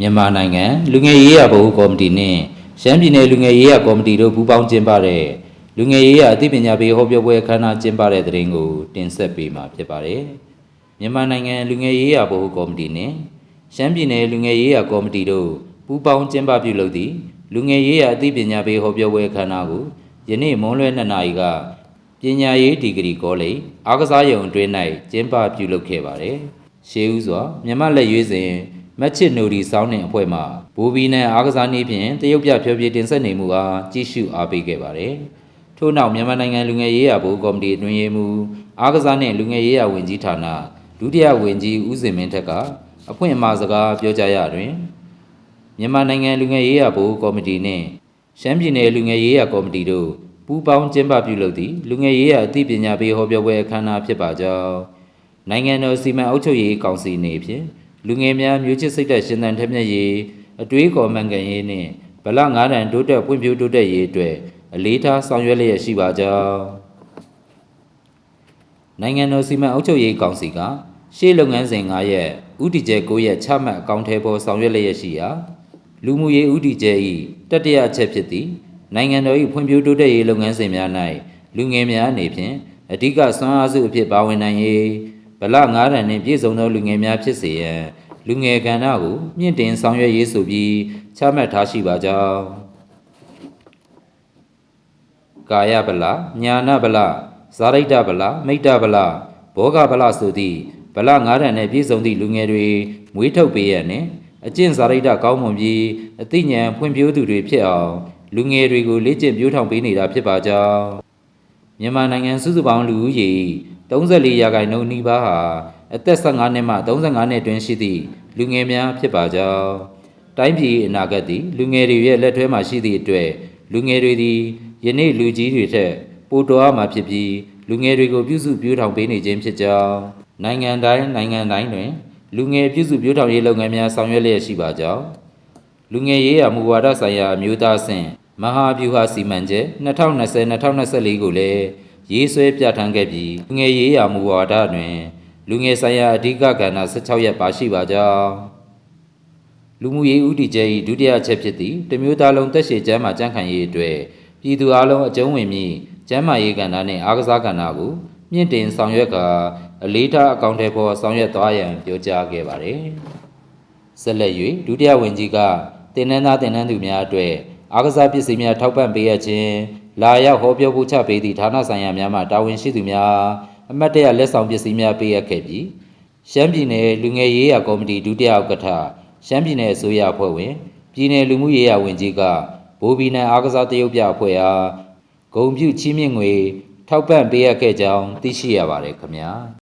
မြန်မာနိုင်ငံလူငယ်ရေးရာဗဟိုကော်မတီနှင့်ရှမ်းပြည်နယ်လူငယ်ရေးရာကော်မတီတို့ပူးပေါင်းကျင်းပတဲ့လူငယ်ရေးရာအသိပညာပေးဟောပြောပွဲအခမ်းအနားကျင်းပတဲ့တဲ့ရင်ကိုတင်ဆက်ပေးမှာဖြစ်ပါတယ်။မြန်မာနိုင်ငံလူငယ်ရေးရာဗဟိုကော်မတီနှင့်ရှမ်းပြည်နယ်လူငယ်ရေးရာကော်မတီတို့ပူးပေါင်းကျင်းပပြုလုပ်သည့်လူငယ်ရေးရာအသိပညာပေးဟောပြောပွဲအခမ်းအနားကိုယနေ့မွန်းလွဲ2နာရီကပညာရေးဒီဂရီကောလိပ်အားကစားရုံအတွင်း၌ကျင်းပပြုလုပ်ခဲ့ပါတယ်။ရှေးဦးစွာမြန်မာလက်ရွေးစဉ် မက်ချစ်နိုဒီစောင်းနှင့်အဖွဲ့မှဘူဘီနန်အားကစားနည်းဖြင့်တရုတ်ပြဖြောပြတင်ဆက်နေမှုအားကြီးစုအားပေးခဲ့ပါတယ်။ထို့နောက်မြန်မာနိုင်ငံလူငယ်ရေးရာဘိုးကော်မတီအတွင်းရေးမှူးအားကစားနှင့်လူငယ်ရေးရာဝန်ကြီးဌာနဒုတိယဝန်ကြီးဦးစင်မင်းထက်ကအဖွင့်အမှာစကားပြောကြားရတွင်မြန်မာနိုင်ငံလူငယ်ရေးရာဘိုးကော်မတီနှင့်ရှမ်းပြည်နယ်လူငယ်ရေးရာကော်မတီတို့ပူးပေါင်းကျင်းပပြုလုပ်သည့်လူငယ်ရေးရာအသိပညာပေးဟောပြောပွဲအခမ်းအနားဖြစ်ပါကြောင်းနိုင်ငံတော်စီမံအုပ်ချုပ်ရေးကောင်စီနေဖြင့် လူငယ်များမျိုးချစ်စိတ်ဓာတ်ရှင်သန်ထက်မြက်ရေးအတွေးခေါ်မှန်ကန်ရေးနှင့်ဗလငါးတန်တိုးတက်ဖွံ့ဖြိုးတိုးတက်ရေးအတွက်အလေးထားဆောင်ရွက်လျက်ရှိပါကြောင်းနိုင်ငံတော်စီမံအုပ်ချုပ်ရေးကောင်စီကရှေ့လုပ်ငန်းစဉ်9ရက်ဥတီကျဲ9ရက်ချမှတ်အကောင့်ထဲပေါ်ဆောင်ရွက်လျက်ရှိရာလူမှုရေးဥတီကျဲ၏တတိယအချက်ဖြစ်သည့်နိုင်ငံတော်၏ဖွံ့ဖြိုးတိုးတက်ရေးလုပ်ငန်းစဉ်များ၌လူငယ်များအနေဖြင့်အဓိကစွမ်းအားစုအဖြစ်ပါဝင်နိုင်ရေးဗ လ9တန်နှင့်ပြည့်စုံသောလူငယ်များဖြစ်စေရန်လူငယ်ကဏ္ဍကိုမြင့်တင်ဆောင်ရွက်ရေးဆိုပြီးချမှတ်ထားရှိပါကြောင်းကာယဗလညာနာဗလဇာရိတဗလမိတ္တဗလဘောဂဗလဆိုသည့်ဗလ9တန်နှင့်ပြည့်စုံသည့်လူငယ်တွေမွေးထုတ်ပေးရန်နှင့်အကျင့်ဇာရိတကောင်းမွန်ပြီးအသိဉာဏ်ဖွံ့ဖြိုးသူတွေဖြစ်အောင်လူငယ်တွေကိုလေ့ကျင့်ပြိုးထောင်ပေးနေတာဖြစ်ပါကြောင်းမြန်မာနိုင်ငံစုစုပေါင်းလူဦးရေ 34ရာခိုင်နှုန်းနီးပါးဟာအသက်15နှစ်မှ35နှစ်တွင်ရှိသည့်လူငယ်များဖြစ်ပါကြောင်းတိုင်းပြည်အနာဂတ်သည်လူငယ်တွေရဲ့လက်ထဲမှာရှိသည့်အတွက်လူငယ်တွေသည်ယနေ့လူကြီးတွေထက်ပိုတော်အားမှာဖြစ်ပြီးလူငယ်တွေကိုပြုစုပြောင်းထောင်ပေးနေခြင်းဖြစ်ကြောင်းနိုင်ငံတိုင်းနိုင်ငံတိုင်းတွင် လူငယ်ပြုစုပြောင်းထောင်ရေးလုပ်ငန်းများဆောင်ရွက်လျက်ရှိပါကြောင်းလူငယ်ရေးရာမူဝါဒဆိုင်ရာအမျိုးသားအဆင့်မဟာဗျူဟာစီမံချက်2020-2024ကိုလည်း ရေးဆွဲပြဋ္ဌာန်းခဲ့ပြီးလူငယ်ရေးရာမူဝါဒတွင် လူငယ်ဆိုင်ရာအဓိကကဏ္ဍ16ရပ်ပါရှိပါကြောင်းလူမှုရေးဥတီကျဲ၏ဒုတိယအချက်ဖြစ်သည့်တမျိုးသားလုံးတက်ရှိကျမ်းမာကြံ့ခိုင်ရေးအတွက်ပြည်သူအလုံးအကျုံးဝင်မည့်ကျမ်းမာရေးကဏ္ဍနှင့်အားကစားကဏ္ဍကိုမြင့်တင်ဆောင်ရွက်ကာအလေးထားအကောင့်ထဲပေါ်ဆောင်ရွက်သွားရန်ပြောကြားခဲ့ပါသည်ဆက်လက်၍ဒုတိယဝန်ကြီးကတင်နန်းသားတင်နန်းသူများအတွက်အားကစားပစ္စည်းများထောက်ပံ့ပေးရခြင်း လာရောက်ဟောပြောဖို့ချပေးသည့်ဌာနဆိုင်ရာများမှတာဝန်ရှိသူများအမတ်တရလက်ဆောင်ပစ္စည်းများပေးအပ်ခဲ့ပြီးရှမ်းပြည်နယ်လူငယ်ရေးရာကော်မတီဒုတိယဥက္ကဋ္ဌရှမ်းပြည်နယ်အစိုးရအဖွဲ့ဝင်ပြည်နယ်လူမှုရေးရာဝန်ကြီးကဘိုးဘီနန်အားကစားတရုတ်ပြအဖွဲ့အားဂုံပြုချီးမြှင့်ငွေထောက်ပံ့ပေးအပ်ခဲ့ကြောင်းသိရှိရပါတယ်ခင်ဗျာ